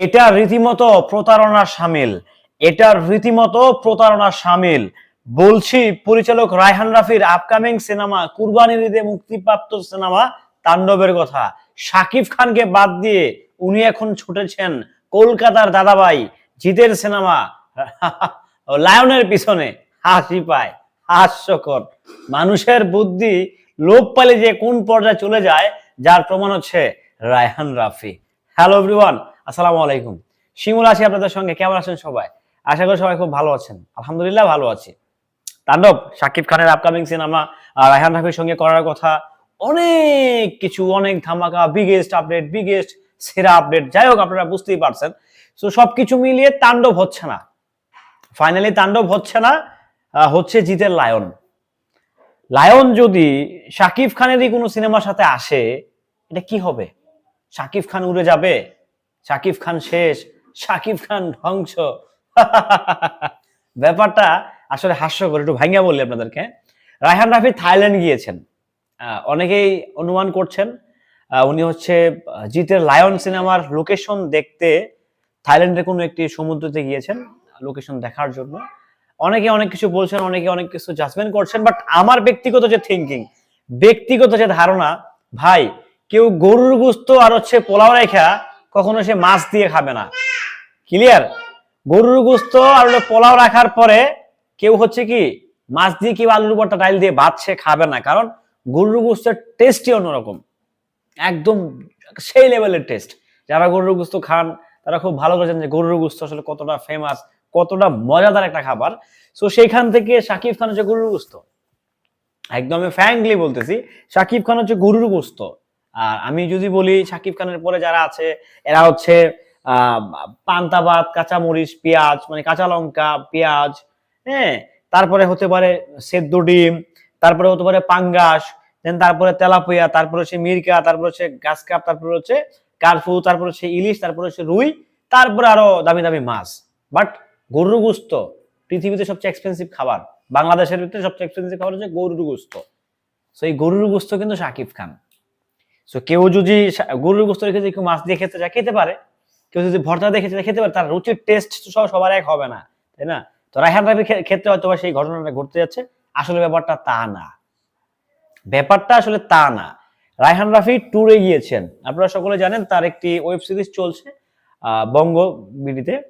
এটা রীতিমতো প্রতারণা সামিল। এটা রীতিমতো প্রতারণা সামিল। বলছি, পরিচালক রায়হান রাফির আপকামিং সিনেমা কুরবানির ঈদে মুক্তিপ্রাপ্ত সিনেমা তাণ্ডবের কথা। শাকিব খানকে বাদ দিয়ে উনি এখন ছুটেছেন কলকাতার দাদাভাই, জিতের সিনেমা লায়নের পিছনে। হাসি পায়, হাস্যকর। মানুষের বুদ্ধি লোপ পালে যে কোন পর্যায়ে চলে যায়, যার প্রমাণ হচ্ছে রায়হান রাফি। হ্যালো এভরিওয়ান আসসালামু আলাইকুম। শিমুল আছি আপনাদের সঙ্গে। কেমন আছেন সবাই? আশা করি সবাই খুব ভালো আছেন। আলহামদুলিল্লাহ ভালো আছি। তাণ্ডব শাকিব খানের আপকামিং সিনেমা রায়হান রাফির সঙ্গে করার কথা। অনেক কিছু, অনেক ধামাকা বিগেস্ট আপডেট বিগেস্ট সেরা আপডেট যাই হোক, আপনারা বুঝতেই পারছেন। তো সবকিছু মিলিয়ে তাণ্ডব হচ্ছে না। ফাইনালি তাণ্ডব হচ্ছে না। হচ্ছে জিতের লায়ন। লায়ন যদি শাকিব খানেরই কোনো সিনেমার সাথে আসে, এটা কি হবে? শাকিব খান উড়ে যাবে? শাকিব খান শেষ শাকিব খান ধ্বংস। ব্যাপারটা আসলে হাস্যকর, একটু ভাঙ্গা বললি আপনাদেরকে। রায়হান রাফি থাইল্যান্ড গিয়েছেন। অনেকেই অনুমান করছেন উনি হচ্ছে জিতের লায়ন সিনেমার লোকেশন দেখতে থাইল্যান্ডের কোনো একটি সমুদ্রতে গিয়েছেন, লোকেশন দেখার জন্য। অনেকে অনেক কিছু বলছেন, অনেকে অনেক কিছু জাজমেন্ট করছেন বাট আমার ব্যক্তিগত যে থিঙ্কিং ব্যক্তিগত যে ধারণা, ভাই, কেউ গরুর গুস্ত আর হচ্ছে পোলাও রেখা কখনো সে মাছ দিয়ে খাবে না। ক্লিয়ার গরুর গুস্ত আর পোলাও রাখার পরে কেউ হচ্ছে কি, মাছ দিয়ে কেউ আলুর ভর্তা ডাইল দিয়ে ভাত সে খাবে না, কারণ গরুর গুস্তের টেস্টই অন্যরকম। একদম সেই লেভেলের টেস্ট। যারা গরুর গুস্ত খান, তারা খুব ভালো করে জানেন যে গরুর গুস্ত আসলে কতটা ফেমাস কতটা মজাদার একটা খাবার। সো সেইখান থেকে শাকিব খান হচ্ছে গরুর গুস্ত। একদম আমি ফ্র্যাঙ্কলি বলতেছি শাকিব খান হচ্ছে গরুর গোস্ত। আর আমি যদি বলি শাকিব খানের পরে যারা আছে, এরা হচ্ছে আহ পান্তা ভাত কাঁচামরিচ, পেঁয়াজ মানে কাঁচা লঙ্কা, পেঁয়াজ হ্যাঁ তারপরে হতে পারে সেদ্ধ ডিম, তারপরে হতে পারে পাঙ্গাস দেন তারপরে তেলাপিয়া, তারপরে হচ্ছে মিরকা তারপরে হচ্ছে গাছ কাপ, তারপরে হচ্ছে কারফু, তারপরে হচ্ছে ইলিশ, তারপরে হচ্ছে রুই, তারপরে আরও দামি দামি মাছ। বাট গরুর গোস্ত পৃথিবীতে সবচেয়ে এক্সপেন্সিভ খাবার, বাংলাদেশের ভিতরে সবচেয়ে এক্সপেন্সিভ খাবার হচ্ছে গরুর গোস্ত। সো এই গরুর গোস্ত কিন্তু শাকিব খান। সো কেউ যদি গরুর গোস্ত রেখে যদি কেউ মাছ দিয়ে খেতে চায় খেতে পারে। কেউ যদি ভর্তা দিয়ে খেতে খেতে পারে। তার রুচির টেস্ট সব সবার এক হবে না, তাই না? তো রায়হান ক্ষে- ক্ষেত্রে হয়তো সেই ঘটনাটা ঘটতে যাচ্ছে। আসলে ব্যাপারটা তা না। ব্যাপারটা আসলে তা না। রায়হান রাফি ট্যুরে গিয়েছেন। আপনারা সকলে জানেন তার একটি ওয়েব সিরিজ চলছে বঙ্গ বিডিতে।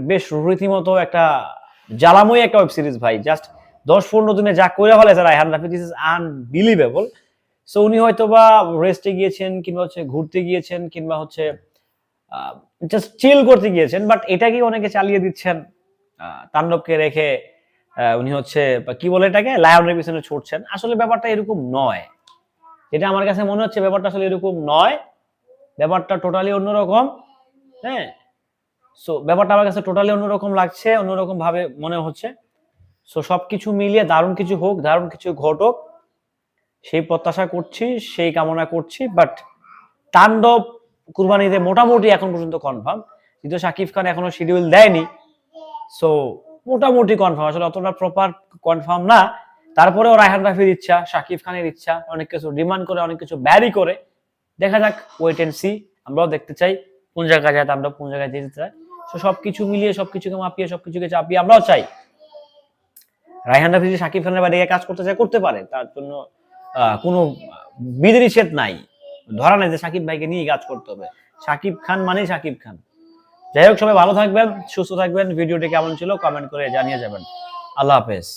বেশ রীতিমতো একটা জ্বালাময় একটা ওয়েব সিরিজ ভাই। জাস্ট দশ পনেরো দিনে যা করে ফেলেছে Raihan Rafi this is unbelievable so উনি হয়তো বা রেস্টে গিয়েছেন কিংবা হচ্ছে ঘুরতে গিয়েছেন কিংবা হচ্ছে জাস্ট চিল করতে গিয়েছেন বাট এটাকে অনেকে চালিয়ে দিচ্ছেন। তাণ্ডবকে রেখে উনি হচ্ছে কি বলে এটাকে? লায়নের পিছনে ছুটছেন। আসলে ব্যাপারটা এরকম নয়। যেটা আমার কাছে মনে হচ্ছে ব্যাপারটা আসলে এরকম নয়। ব্যাপারটা টোটালি অন্যরকম। হ্যাঁ? সো ব্যাপারটা আমার কাছে টোটালি অন্যরকম লাগছে, অন্যরকম ভাবে মনে হচ্ছে। সো সবকিছু মিলিয়ে দারুণ কিছু হোক, দারুণ কিছু ঘটুক সেই প্রত্যাশা করছি, সেই কামনা করছি বাট তাণ্ডব কুরবানিতে মোটামুটি এখন পর্যন্ত কনফার্ম কিন্তু শাকিব খান এখনও শিডিউল দেয়নি সো মোটামুটি কনফার্ম আসলে অতটা প্রপার কনফার্ম না। তারপরেও রায়হান রাফির ইচ্ছা শাকিব খানের ইচ্ছা, অনেক কিছু ডিমান্ড করে, অনেক কিছু ব্যারি করে। দেখা যাক ওয়েট এন্ড সি আমরাও দেখতে চাই কোন জায়গায় যায় তাণ্ডব, কোন জায়গায় যেতে চায় তো সবকিছু মিলিয়ে, সবকিছুকে মাপিয়ে, সবকিছুকে চাপিয়ে আমরাও চাই। রায়হান রাফি শাকিব খানের বাইরে কাজ করতে চায়, করতে পারে। তার জন্য কোনো বিধিনিষেধ নাই। ধরা নাই যে সাকিব ভাইকে নিয়ে কাজ করতে হবে। সাকিব খান মানেই সাকিব খান। যাই হোক, সবাই ভালো থাকবেন, সুস্থ থাকবেন। ভিডিওটি কেমন ছিল কমেন্ট করে জানিয়ে যাবেন। আল্লাহ হাফেজ।